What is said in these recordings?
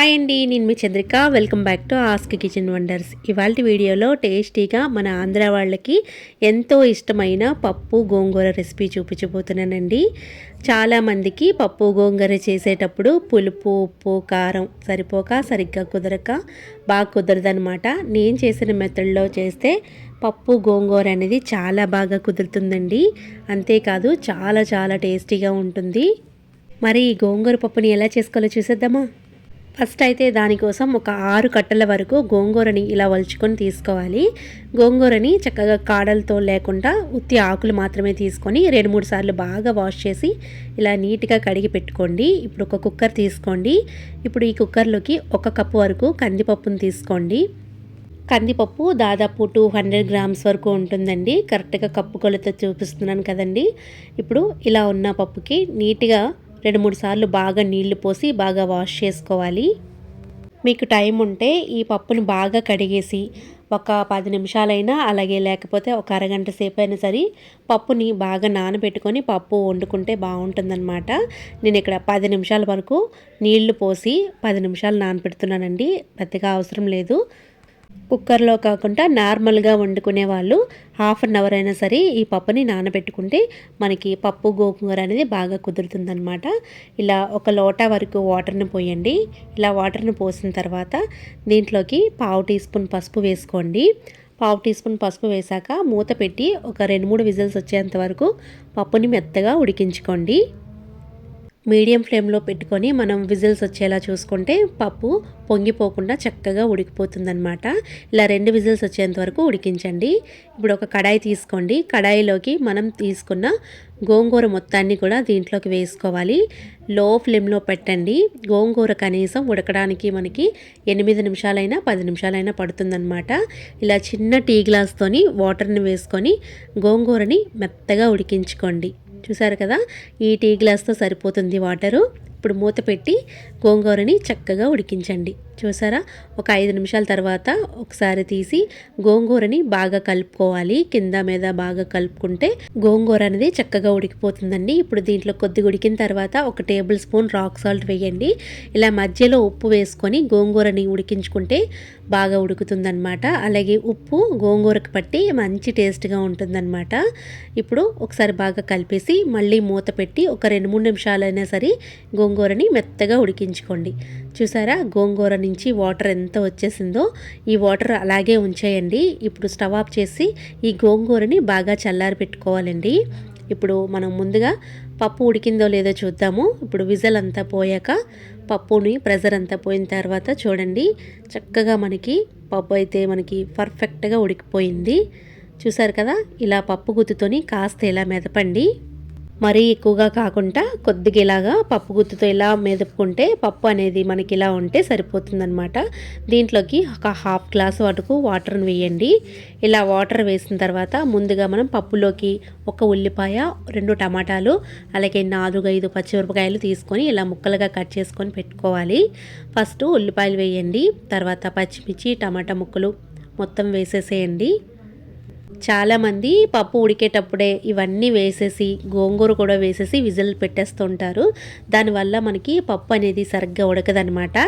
Hi అండి నేను మీ Chandrika. Welcome back to ask kitchen wonders ఇవాళ వీడియోలో టేస్టీగా మన ఆంధ్ర వాళ్ళకి ఎంతో ఇష్టమైన పప్పు గోంగూర రెసిపీ చూపించబోతున్నానండి. చాలామందికి పప్పు గోంగూర చేసేటప్పుడు పులుపు ఉప్పు కారం సరిపోక సరిగ్గా కుదరక బాగా కుదరదనమాట నేను చేసిన మెథడ్లో చేస్తే పప్పు గోంగూర అనేది చాలా బాగా కుదురుతుందండి. అంతేకాదు చాలా చాలా టేస్టీగా ఉంటుంది. మరి ఈ గోంగూర పప్పుని ఎలా చేసుకోవాలో చూసేద్దామా? ఫస్ట్ అయితే దానికోసం ఒక ఆరు కట్టల వరకు గోంగూరని ఇలా వలుచుకొని తీసుకోవాలి. గోంగూరని చక్కగా కాడలతో లేకుండా ఉత్తి ఆకులు మాత్రమే తీసుకొని రెండు మూడు సార్లు బాగా వాష్ చేసి ఇలా నీట్గా కడిగి పెట్టుకోండి. ఇప్పుడు ఒక కుక్కర్ తీసుకోండి. ఇప్పుడు ఈ కుక్కర్లోకి ఒక కప్పు వరకు కందిపప్పును తీసుకోండి. కందిపప్పు దాదాపు టూ హండ్రెడ్ గ్రామ్స్ వరకు ఉంటుందండి. కరెక్ట్గా కప్పు కొలత చూపిస్తున్నాను కదండి. ఇప్పుడు ఇలా ఉన్న పప్పుకి నీట్గా రెండు మూడు సార్లు బాగా నీళ్ళు పోసి బాగా వాష్ చేసుకోవాలి. మీకు టైం ఉంటే ఈ పప్పును బాగా కడిగేసి ఒక పది నిమిషాలైనా అలాగే లేకపోతే ఒక అరగంట సేపు అయినా సరే పప్పుని బాగా నానబెట్టుకొని పప్పు వండుకుంటే బాగుంటుందన్నమాట. నేను ఇక్కడ పది నిమిషాల వరకు నీళ్ళు పోసి పది నిమిషాలు నానబెడుతున్నానండి. పెద్దగా అవసరం లేదు. కుక్కర్లో కాకుండా నార్మల్గా వండుకునే వాళ్ళు హాఫ్ అన్ అవర్ అయినా సరే ఈ పప్పుని నానబెట్టుకుంటే మనకి పప్పు గోంగూర అనేది బాగా కుదురుతుందనమాట ఇలా ఒక లోటా వరకు వాటర్ని పోయండి. ఇలా వాటర్ని పోసిన తర్వాత దీంట్లోకి పావు టీ స్పూన్ పసుపు వేసుకోండి. పావు టీ స్పూన్ పసుపు వేశాక మూత పెట్టి ఒక రెండు మూడు విజిల్స్ వచ్చేంత వరకు పప్పుని మెత్తగా ఉడికించుకోండి. మీడియం ఫ్లేమ్లో పెట్టుకొని మనం విజిల్స్ వచ్చేలా చూసుకుంటే పప్పు పొంగిపోకుండా చక్కగా ఉడికిపోతుందనమాట ఇలా రెండు విజిల్స్ వచ్చేంత వరకు ఉడికించండి. ఇప్పుడు ఒక కడాయి తీసుకోండి. కడాయిలోకి మనం తీసుకున్న గోంగూర మొత్తాన్ని కూడా దీంట్లోకి వేసుకోవాలి. లో ఫ్లేమ్లో పెట్టండి. గోంగూర కనీసం ఉడకడానికి మనకి ఎనిమిది నిమిషాలైనా పది నిమిషాలైనా పడుతుందన్నమాట. ఇలా చిన్న టీ గ్లాస్తోని వాటర్ని వేసుకొని గోంగూరని మెత్తగా ఉడికించుకోండి. చూసారు కదా? ఈ టీ గ్లాస్తో సరిపోతుంది వాటరు. ఇప్పుడు మూత పెట్టి గోంగూరని చక్కగా ఉడికించండి. చూసారా? ఒక ఐదు నిమిషాల తర్వాత ఒకసారి తీసి గోంగూరని బాగా కలుపుకోవాలి. కింద మీద బాగా కలుపుకుంటే గోంగూర అనేది చక్కగా ఉడికిపోతుందండి. ఇప్పుడు దీంట్లో కొద్దిగా ఉడికిన తర్వాత ఒక టేబుల్ స్పూన్ రాక్ సాల్ట్ వేయండి. ఇలా మధ్యలో ఉప్పు వేసుకొని గోంగూరని ఉడికించుకుంటే బాగా ఉడుకుతుందనమాట అలాగే ఉప్పు గోంగూరకు పట్టి మంచి టేస్ట్గా ఉంటుందన్నమాట. ఇప్పుడు ఒకసారి బాగా కలిపేసి మళ్ళీ మూత పెట్టి ఒక రెండు మూడు నిమిషాలైనా సరే గోంగూరని మెత్తగా ఉడికించుకోండి. చూసారా? గోంగూర నుంచి వాటర్ ఎంత వచ్చేసిందో ఈ వాటర్ అలాగే ఉంచేయండి. ఇప్పుడు స్టవ్ ఆఫ్ చేసి ఈ గోంగూరని బాగా చల్లారి పెట్టుకోవాలండి. ఇప్పుడు మనం ముందుగా పప్పు ఉడికిందో లేదో చూద్దాము. ఇప్పుడు విజల్ అంతా పోయాక పప్పుని ప్రెజర్ అంతా పోయిన తర్వాత చూడండి. చక్కగా మనకి పప్పు అయితే మనకి పర్ఫెక్ట్గా ఉడికిపోయింది. చూసారు కదా? ఇలా పప్పు గుత్తుతోని కాస్త ఇలా మెదపండి. మరీ ఎక్కువగా కాకుండా కొద్దిగా ఇలాగా పప్పు గుత్తుతో ఇలా మెదుపుకుంటే పప్పు అనేది మనకి ఇలా ఉంటే సరిపోతుందనమాట దీంట్లోకి ఒక హాఫ్ గ్లాస్ వరకు వాటర్ని వేయండి. ఇలా వాటర్ వేసిన తర్వాత ముందుగా మనం పప్పులోకి ఒక ఉల్లిపాయ రెండు టమాటాలు అలాగే నాలుగు ఐదు పచ్చిమిరపకాయలు తీసుకొని ఇలా ముక్కలుగా కట్ చేసుకొని పెట్టుకోవాలి. ఫస్ట్ ఉల్లిపాయలు వేయండి. తర్వాత పచ్చిమిర్చి టమాటా ముక్కలు మొత్తం వేసేసేయండి. చాలామంది పప్పు ఉడికేటప్పుడే ఇవన్నీ వేసేసి గోంగూర కూడా వేసేసి విజిల్ పెట్టేస్తుంటారు. దానివల్ల మనకి పప్పు అనేది సరిగ్గా ఉడకదనమాట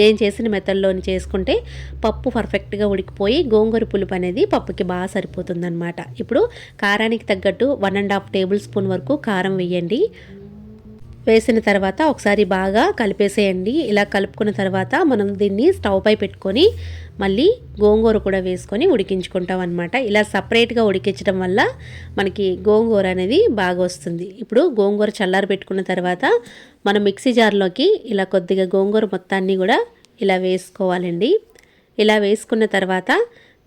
నేను చేసిన మెథడ్లోని చేసుకుంటే పప్పు పర్ఫెక్ట్గా ఉడికిపోయి గోంగూర పులుపు అనేది పప్పుకి బాగా సరిపోతుందన్నమాట. ఇప్పుడు కారానికి తగ్గట్టు one and half tablespoon వరకు కారం వేయండి. వేసిన తర్వాత ఒకసారి బాగా కలిపేసేయండి. ఇలా కలుపుకున్న తర్వాత మనం దీన్ని స్టవ్ పై పెట్టుకొని మళ్ళీ గోంగూర కూడా వేసుకొని ఉడికించుకుంటాం అనమాట ఇలా సపరేట్గా ఉడికించడం వల్ల మనకి గోంగూర అనేది బాగా వస్తుంది. ఇప్పుడు గోంగూర చల్లారి పెట్టుకున్న తర్వాత మనం మిక్సీ జార్లోకి ఇలా కొద్దిగా గోంగూర మొత్తాన్ని కూడా ఇలా వేసుకోవాలండి. ఇలా వేసుకున్న తర్వాత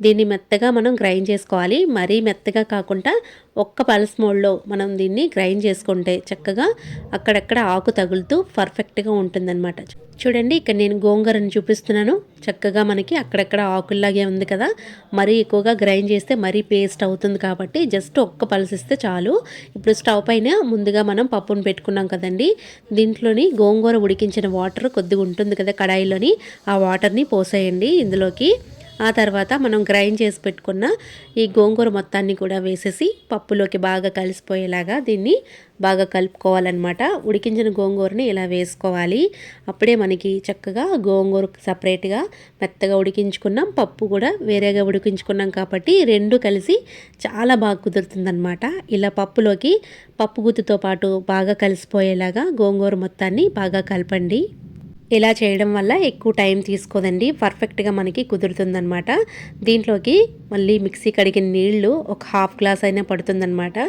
దీన్ని మెత్తగా మనం గ్రైండ్ చేసుకోవాలి. మరీ మెత్తగా కాకుండా ఒక్క పల్స్ మోడ్లో మనం దీన్ని గ్రైండ్ చేసుకుంటే చక్కగా అక్కడక్కడ ఆకు తగులుతూ పర్ఫెక్ట్గా ఉంటుందన్నమాట. చూడండి ఇక్కడ నేను గోంగూరను చూపిస్తున్నాను. చక్కగా మనకి అక్కడక్కడ ఆకుల్లాగే ఉంది కదా. మరీ ఎక్కువగా గ్రైండ్ చేస్తే మరీ పేస్ట్ అవుతుంది కాబట్టి జస్ట్ ఒక్క పల్స్ ఇస్తే చాలు. ఇప్పుడు స్టవ్ పైన ముందుగా మనం పప్పును పెట్టుకున్నాం కదండి. దీంట్లోని గోంగూర ఉడికించిన వాటర్ కొద్దిగా ఉంటుంది కదా కడాయిలోని. ఆ వాటర్ని పోసేయండి ఇందులోకి. ఆ తర్వాత మనం గ్రైండ్ చేసి పెట్టుకున్న ఈ గోంగూర మొత్తాన్ని కూడా వేసేసి పప్పులోకి బాగా కలిసిపోయేలాగా దీన్ని బాగా కలుపుకోవాలన్నమాట. ఉడికించిన గోంగూరని ఇలా వేసుకోవాలి. అప్పుడే మనకి చక్కగా గోంగూర సపరేట్గా మెత్తగా ఉడికించుకున్నాం. పప్పు కూడా వేరేగా ఉడికించుకున్నాం కాబట్టి రెండు కలిసి చాలా బాగా కుదురుతుందన్నమాట. ఇలా పప్పులోకి పప్పు గుత్తుతో పాటు బాగా కలిసిపోయేలాగా గోంగూర మొత్తాన్ని బాగా కలపండి. ఇలా చేయడం వల్ల ఎక్కువ టైం తీసుకోదండి. పర్ఫెక్ట్గా మనకి కుదురుతుందనమాట దీంట్లోకి మళ్ళీ మిక్సీ కడిగిన నీళ్ళు ఒక హాఫ్ గ్లాస్ అయినా పడుతుందనమాట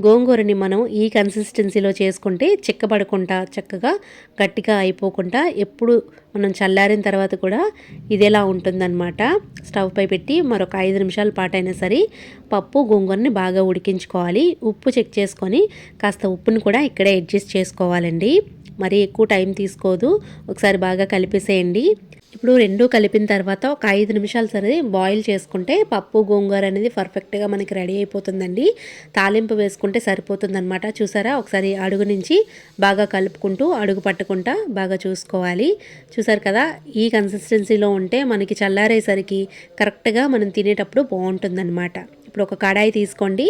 గోంగూరని మనం ఈ కన్సిస్టెన్సీలో చేసుకుంటే చిక్కబడకుండా చక్కగా గట్టిగా అయిపోకుండా ఎప్పుడు మనం చల్లారిన తర్వాత కూడా ఇదేలా ఉంటుందన్నమాట. స్టవ్ పై పెట్టి మరొక ఐదు నిమిషాల పాటైనా సరే పప్పు గోంగూరని బాగా ఉడికించుకోవాలి. ఉప్పు చెక్ చేసుకొని కాస్త ఉప్పుని కూడా ఇక్కడే అడ్జస్ట్ చేసుకోవాలండి. మరీ ఎక్కువ టైం తీసుకోదు. ఒకసారి బాగా కలిపేసేయండి. ఇప్పుడు రెండు కలిపిన తర్వాత ఒక ఐదు నిమిషాలు సరే బాయిల్ చేసుకుంటే పప్పు గోంగూర అనేది పర్ఫెక్ట్గా మనకి రెడీ అయిపోతుందండి. తాలింపు వేసుకుంటే సరిపోతుందన్నమాట. చూసారా? ఒకసారి అడుగు నుంచి బాగా కలుపుకుంటూ అడుగు పట్టుకుంటా బాగా చూసుకోవాలి. చూసారు కదా? ఈ కన్సిస్టెన్సీలో ఉంటే మనకి చల్లారేసరికి కరెక్ట్గా మనం తినేటప్పుడు బాగుంటుందన్నమాట. ఇప్పుడు ఒక కడాయి తీసుకోండి.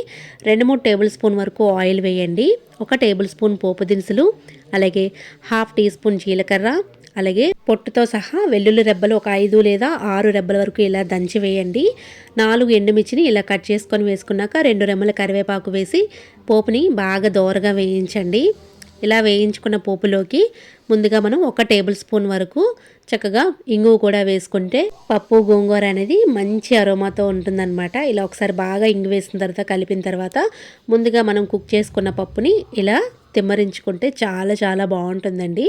రెండు మూడు టేబుల్ స్పూన్ వరకు ఆయిల్ వేయండి. ఒక టేబుల్ స్పూన్ పోపు దినుసులు అలాగే హాఫ్ టీ స్పూన్ జీలకర్ర అలాగే పొట్టుతో సహా వెల్లుల్లి రెబ్బలు ఒక ఐదు లేదా ఆరు రెబ్బల వరకు ఇలా దంచి వేయండి. నాలుగు ఎండుమిర్చిని ఇలా కట్ చేసుకొని వేసుకున్నాక రెండు రెమ్మల కరివేపాకు వేసి పోపుని బాగా దోరగా వేయించండి. ఇలా వేయించుకున్న పోపులోకి ముందుగా మనం ఒక టేబుల్ స్పూన్ వరకు చక్కగా ఇంగువ కూడా వేసుకుంటే పప్పు గోంగూర అనేది మంచి అరోమాతో ఉంటుందన్నమాట. ఇలా ఒకసారి బాగా ఇంగు వేసిన తర్వాత కలిపిన తర్వాత ముందుగా మనం కుక్ చేసుకున్న పప్పుని ఇలా తిమ్మరించుకుంటే చాలా చాలా బాగుంటుందండి.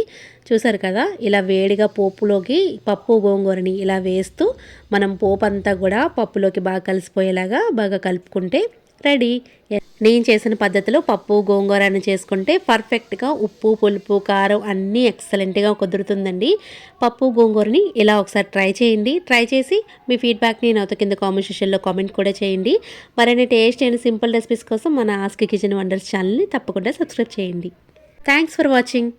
చూసారు కదా? ఇలా వేడిగా పోపులోకి పప్పు గోంగూరని ఇలా వేస్తూ మనం పోపు అంతా కూడా పప్పులోకి బాగా కలిసిపోయేలాగా బాగా కలుపుకుంటే రెడీ. నేను చేసిన పద్ధతిలో పప్పు గోంగూరను చేసుకుంటే పర్ఫెక్ట్గా ఉప్పు పులుపు కారం అన్నీ ఎక్సలెంట్గా కుదురుతుందండి. పప్పు గోంగూరని ఇలా ఒకసారి ట్రై చేయండి. ట్రై చేసి మీ ఫీడ్బ్యాక్ని నాతో కింద కామెంట్ సెషన్లో కామెంట్ కూడా చేయండి. మరిన్ని టేస్ట్ అండ్ సింపుల్ రెసిపీస్ కోసం మన ఆస్కి కిచెన్ వండర్స్ ఛానల్ని తప్పకుండా సబ్స్క్రైబ్ చేయండి. Thanks for watching